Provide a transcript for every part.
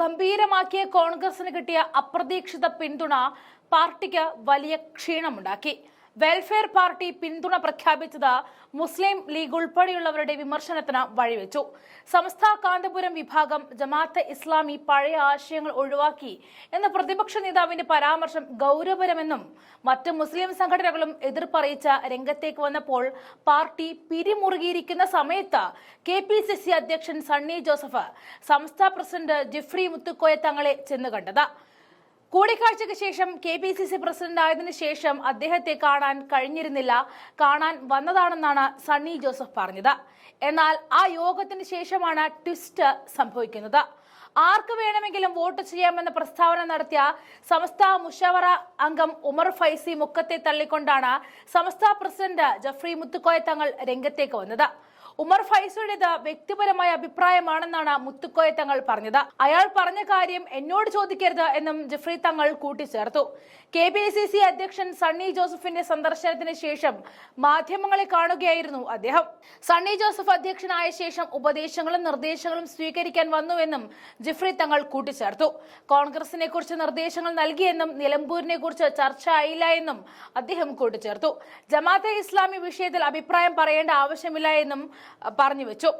ഗംഭീരമാക്കിയ കോൺഗ്രസിന് കിട്ടിയ അപ്രതീക്ഷിത പിന്തുണ പാർട്ടിക്ക് വലിയ ക്ഷീണമുണ്ടാക്കി. വെൽഫെയർ പാർട്ടി പിന്തുണ പ്രഖ്യാപിച്ചത് മുസ്ലിം ലീഗ് ഉൾപ്പെടെയുള്ളവരുടെ വിമർശനത്തിന് വഴിവെച്ചു. സമസ്ത കാന്തപുരം വിഭാഗം ജമാഅത്തെ ഇസ്ലാമി പഴയ ആശയങ്ങൾ ഒഴിവാക്കി എന്ന പ്രതിപക്ഷ നേതാവിന്റെ പരാമർശം ഗൗരവപരമെന്നും മറ്റ് മുസ്ലിം സംഘടനകളും എതിർപ്പറിയിച്ച രംഗത്തേക്ക് വന്നപ്പോൾ പാർട്ടി പിരിമുറുകിയിരിക്കുന്ന സമയത്ത് കെ പി സി സി അധ്യക്ഷൻ സണ്ണി ജോസഫ് സംസ്ഥാന പ്രസിഡന്റ് ജിഫ്രി മുത്തുക്കോയ തങ്ങളെ ചെന്ന് കണ്ടത് കൂടിക്കാഴ്ചയ്ക്ക് ശേഷം K P C C president ആയതിനു ശേഷം അദ്ദേഹത്തെ കാണാൻ കഴിഞ്ഞിരുന്നില്ല. കാണാൻ വന്നതാണെന്നാണ് സണ്ണി ജോസഫ് പറഞ്ഞത്. എന്നാൽ ആ യോഗത്തിന് ശേഷമാണ് ട്വിസ്റ്റ് സംഭവിക്കുന്നത്. ആർക്ക് വേണമെങ്കിലും വോട്ട് ചെയ്യാമെന്ന പ്രസ്താവന നടത്തിയ സമസ്ത മുഷവറ അംഗം ഉമർ ഫൈസി മുക്കത്തെ തള്ളിക്കൊണ്ടാണ് സമസ്ത പ്രസിഡന്റ് ജഫ്രി മുത്തുക്കോയ തങ്ങൾ രംഗത്തേക്ക് വന്നത്. ഉമർ ഫൈസലുടേത് വ്യക്തിപരമായ അഭിപ്രായമാണെന്നാണ് മുത്തുക്കോയ തങ്ങൾ പറഞ്ഞത്. അയാൾ പറഞ്ഞ കാര്യം എന്നോട് ചോദിക്കരുത് എന്നും ജഫ്രി തങ്ങൾ കൂട്ടിച്ചേർത്തു. കെ പി സി സി അധ്യക്ഷൻ സണ്ണി ജോസഫിന്റെ സന്ദർശനത്തിന് ശേഷം മാധ്യമങ്ങളെ കാണുകയായിരുന്നു അദ്ദേഹം. സണ്ണി ജോസഫ് അധ്യക്ഷനായ ശേഷം ഉപദേശങ്ങളും നിർദ്ദേശങ്ങളും സ്വീകരിക്കാൻ വന്നുവെന്നും ജഫ്രി തങ്ങൾ കൂട്ടിച്ചേർത്തു. കോൺഗ്രസിനെ കുറിച്ച് നിർദ്ദേശങ്ങൾ നൽകിയെന്നും നിലമ്പൂരിനെ കുറിച്ച് ചർച്ച ആയില്ല എന്നും അദ്ദേഹം കൂട്ടിച്ചേർത്തു. ജമാഅത്തെ ഇസ്ലാമി വിഷയത്തിൽ അഭിപ്രായം പറയേണ്ട ആവശ്യമില്ല എന്നും പറഞ്ഞു വെച്ചു.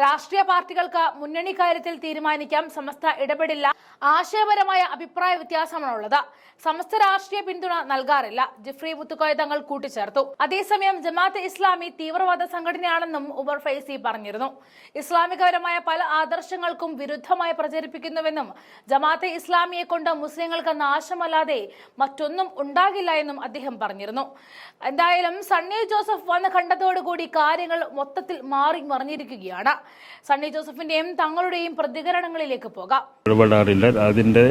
രാഷ്ട്രീയ പാർട്ടികൾക്ക് മുന്നണി കാര്യത്തിൽ തീരുമാനിക്കാം. സമസ്ത ഇടപെടില്ല. ആശയപരമായ അഭിപ്രായ വ്യത്യാസമാണുള്ളത്. സമസ്ത രാഷ്ട്രീയ പിന്തുണ നൽകാറില്ല. ജിഫ്രി മുത്തുക്കോയ തങ്ങൾ കൂട്ടിച്ചേർത്തു. അതേസമയം ജമാഅത്ത് ഇസ്ലാമി തീവ്രവാദ സംഘടനയാണെന്നും ഉമർ ഫൈസി പറഞ്ഞിരുന്നു. ഇസ്ലാമികപരമായ പല ആദർശങ്ങൾക്കും വിരുദ്ധമായി പ്രചരിപ്പിക്കുന്നുവെന്നും ജമാഅത്തെ ഇസ്ലാമിയെ കൊണ്ട് മുസ്ലിങ്ങൾക്ക് നാശമല്ലാതെ മറ്റൊന്നും ഉണ്ടാകില്ല എന്നും അദ്ദേഹം പറഞ്ഞിരുന്നു. എന്തായാലും സണ്ണി ജോസഫ് വന്ന് കണ്ടതോടുകൂടി കാര്യങ്ങൾ മൊത്തത്തിൽ മാറി മറിഞ്ഞിരിക്കുകയാണ്. സണ്ണി ജോസഫിന്റെയും തങ്ങളുടെയും പ്രതികരണങ്ങളിലേക്ക് പോകാം. ഇടപെടാറില്ല. അതിന്റെ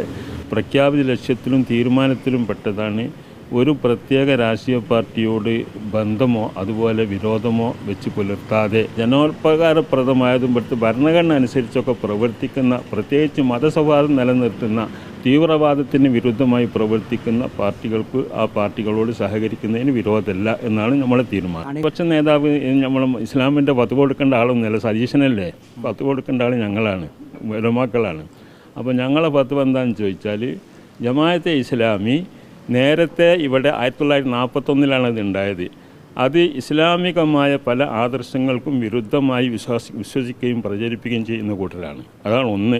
പ്രഖ്യാപിത ലക്ഷ്യത്തിലും തീരുമാനത്തിലും പെട്ടതാണ് ഒരു പ്രത്യേക രാഷ്ട്രീയ പാർട്ടിയോട് ബന്ധമോ അതുപോലെ വിരോധമോ വെച്ച് പുലർത്താതെ ജനോപകാരപ്രദമായതും പെടുത്ത് ഭരണഘടന അനുസരിച്ചൊക്കെ പ്രവർത്തിക്കുന്ന പ്രത്യേകിച്ച് മതസൗഹാർദ്ദം നിലനിർത്തുന്ന തീവ്രവാദത്തിന് വിരുദ്ധമായി പ്രവർത്തിക്കുന്ന പാർട്ടികൾക്ക് ആ പാർട്ടികളോട് സഹകരിക്കുന്നതിന് വിരോധമല്ല എന്നാണ് നമ്മളെ തീരുമാനം. പ്രതിപക്ഷ നേതാവ് നമ്മൾ ഇസ്ലാമിന്റെ പത്ത് കൊടുക്കേണ്ട ആളൊന്നുമല്ല സജീഷനല്ലേ പത്ത് കൊടുക്കേണ്ട ആൾ ഞങ്ങളാണ്. ഉലമാക്കളാണ് അപ്പോൾ ഞങ്ങളെ പത്ത് എന്താണെന്ന് ചോദിച്ചാൽ ജമാഅത്തെ ഇസ്ലാമി നേരത്തെ ഇവിടെ ആയിരത്തി തൊള്ളായിരത്തി നാൽപ്പത്തൊന്നിലാണ് അത് ഉണ്ടായത്. അത് ഇസ്ലാമികമായ പല ആദർശങ്ങൾക്കും വിരുദ്ധമായി വിശ്വാസി വിശ്വസിക്കുകയും പ്രചരിപ്പിക്കുകയും ചെയ്യുന്ന കൂട്ടരാണ്. അതാണ് ഒന്ന്.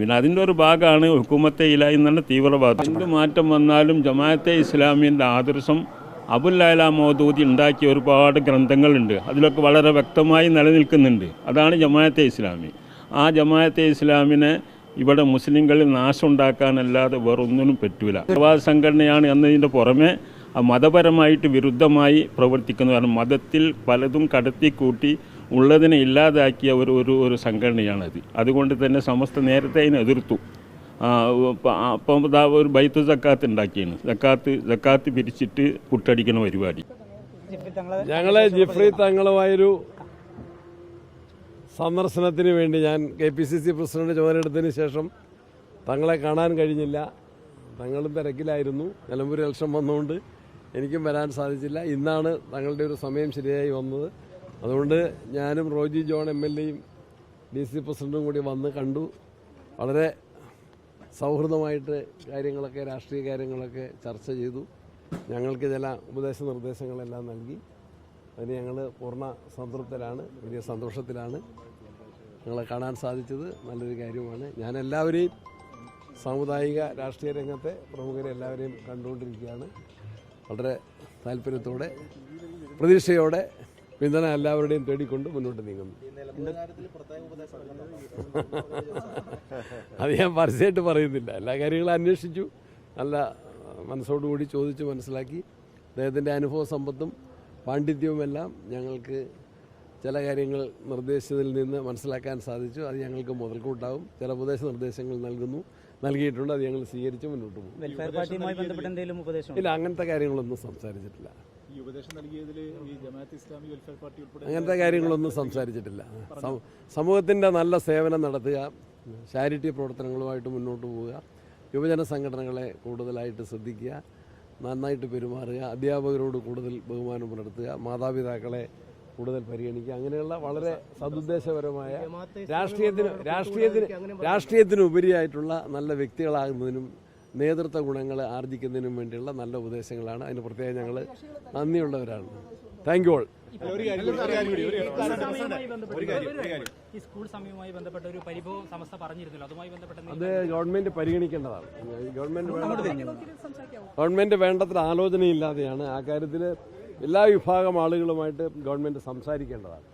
പിന്നെ അതിന്റെ ഒരു ഭാഗമാണ് ഹുക്കുമത്തെ ഇലായി എന്നുള്ള തീവ്രവാദം. എന്ത് മാറ്റം വന്നാലും ജമാഅത്തെ ഇസ്ലാമിന്റെ ആദർശം അബുല്ലാല മോദൂദി ഉണ്ടാക്കിയ ഒരുപാട് ഗ്രന്ഥങ്ങളുണ്ട്. അതിലൊക്കെ വളരെ വ്യക്തമായി നിലനിൽക്കുന്നുണ്ട്. അതാണ് ജമാഅത്തെ ഇസ്ലാമി. ആ ജമാഅത്തെ ഇസ്ലാമിനെ ഇവിടെ മുസ്ലിങ്ങളിൽ നാശം ഉണ്ടാക്കാനല്ലാതെ വേറൊന്നിനും പറ്റൂല. തീവ്രവാദ സംഘടനയാണ് എന്നതിന്റെ പുറമെ മതപരമായിട്ട് വിരുദ്ധമായി പ്രവർത്തിക്കുന്നതാണ് മതത്തിൽ പലതും കടത്തിക്കൂട്ടി ഉള്ളതിനെ ഇല്ലാതാക്കിയ ഒരു ഒരു ഒരു സംഘടനയാണത്. അതുകൊണ്ട് തന്നെ സമസ്ത നേരത്തെ അതിനെ എതിർത്തു. അപ്പം ഒരു ബൈത്ത് സക്കാത്ത് ഉണ്ടാക്കിയാണ്. സക്കാത്ത് സക്കാത്ത് പിരിച്ചിട്ട് പുട്ടടിക്കുന്ന പരിപാടി. ഞങ്ങളെ ജിഫ്രി തങ്ങളുമായൊരു സന്ദർശനത്തിന് വേണ്ടി ഞാൻ K P C C president ചുമതലയെടുത്തതിന് ശേഷം തങ്ങളെ കാണാൻ കഴിഞ്ഞില്ല. തങ്ങളും തിരക്കിലായിരുന്നു. നിലമ്പൂർ ഇലക്ഷൻ വന്നുകൊണ്ട് എനിക്കും വരാൻ സാധിച്ചില്ല. ഇന്നാണ് തങ്ങളുടെ ഒരു സമയം ശരിയായി വന്നത്. അതുകൊണ്ട് ഞാനും റോജി ജോൺ എം എൽ എയും ഡി സി പ്രസിഡന്റും കൂടി വന്ന് കണ്ടു. വളരെ സൗഹൃദമായിട്ട് കാര്യങ്ങളൊക്കെ രാഷ്ട്രീയ കാര്യങ്ങളൊക്കെ ചർച്ച ചെയ്തു. ഞങ്ങൾക്ക് ചില ഉപദേശ നിർദ്ദേശങ്ങളെല്ലാം നൽകി. അതിന് ഞങ്ങൾ പൂർണ സംതൃപ്തരാണ് വലിയ സന്തോഷത്തിലാണ് ഞങ്ങളെ കാണാൻ സാധിച്ചത്. നല്ലൊരു കാര്യമാണ്. ഞാൻ എല്ലാവരെയും സാമുദായിക രാഷ്ട്രീയ രംഗത്തെ പ്രമുഖരെ എല്ലാവരെയും കണ്ടുകൊണ്ടിരിക്കുകയാണ്. വളരെ താല്പര്യത്തോടെ പ്രതീക്ഷയോടെ പിന്തുണ എല്ലാവരുടെയും തേടിക്കൊണ്ട് മുന്നോട്ട് നീങ്ങുന്നു. അത് ഞാൻ പരസ്യമായിട്ട് പറയുന്നില്ല. എല്ലാ കാര്യങ്ങളും അന്വേഷിച്ചു നല്ല മനസ്സോടുകൂടി ചോദിച്ച് മനസ്സിലാക്കി. അദ്ദേഹത്തിന്റെ അനുഭവ സമ്പത്തും പാണ്ഡിത്യവുമെല്ലാം ഞങ്ങൾക്ക് ചില കാര്യങ്ങൾ നിർദ്ദേശത്തിൽ നിന്ന് മനസ്സിലാക്കാൻ സാധിച്ചു. അത് ഞങ്ങൾക്ക് മുതൽക്കൂട്ടാവും. ചില ഉപദേശ നിർദ്ദേശങ്ങൾ നൽകുന്നു. നൽകിയിട്ടുണ്ട്. അത് ഞങ്ങൾ സ്വീകരിച്ച് മുന്നോട്ട് പോകും. വെൽഫെയർ പാർട്ടിയുമായി ബന്ധപ്പെട്ട എന്തെങ്കിലും ഉപദേശം ഇല്ല അങ്ങനത്തെ കാര്യങ്ങളൊന്നും സംസാരിച്ചിട്ടില്ല. ഈ ഉപദേശം നൽകിയതിൽ ഈ ജമാഅത്ത് ഇസ്ലാമി വെൽഫെയർ പാർട്ടി അങ്ങനത്തെ കാര്യങ്ങളൊന്നും സംസാരിച്ചിട്ടില്ല. സമൂഹത്തിന്റെ സമൂഹത്തിന്റെ നല്ല സേവനം നടത്തുക ചാരിറ്റി പ്രവർത്തനങ്ങളുമായിട്ട് മുന്നോട്ട് പോവുക യുവജന സംഘടനകളെ കൂടുതലായിട്ട് ശ്രദ്ധിക്കുക നന്നായിട്ട് പെരുമാറുക അധ്യാപകരോട് കൂടുതൽ ബഹുമാനം പുലർത്തുക മാതാപിതാക്കളെ കൂടുതൽ പരിഗണിക്കുക. അങ്ങനെയുള്ള വളരെ സതുദ്ദേശപരമായ രാഷ്ട്രീയത്തിന് രാഷ്ട്രീയത്തിന് രാഷ്ട്രീയത്തിന് ഉപരിയായിട്ടുള്ള നല്ല വ്യക്തികളാകുന്നതിനും നേതൃത്വ ഗുണങ്ങൾ ആർജിക്കുന്നതിനും വേണ്ടിയുള്ള നല്ല ഉപദേശങ്ങളാണ്. അതിന് പ്രത്യേകം ഞങ്ങൾ നന്ദിയുള്ളവരാണ്. താങ്ക് യു ഓൾ ഈ സ്കൂൾ സമയവുമായി ബന്ധപ്പെട്ട ഒരു പരിഭവം സമസ്ത പറഞ്ഞിരുന്നല്ലോ. അതുമായി ബന്ധപ്പെട്ട അത് ഗവൺമെന്റ് പരിഗണിക്കേണ്ടതാണ്. ഗവൺമെന്റ് ഗവൺമെന്റ് വേണ്ടത്ര ആലോചനയില്ലാതെയാണ് ആ കാര്യത്തിൽ എല്ലാ വിഭാഗം ആളുകളുമായിട്ട് ഗവൺമെന്റ് സംസാരിക്കേണ്ടതാണ്.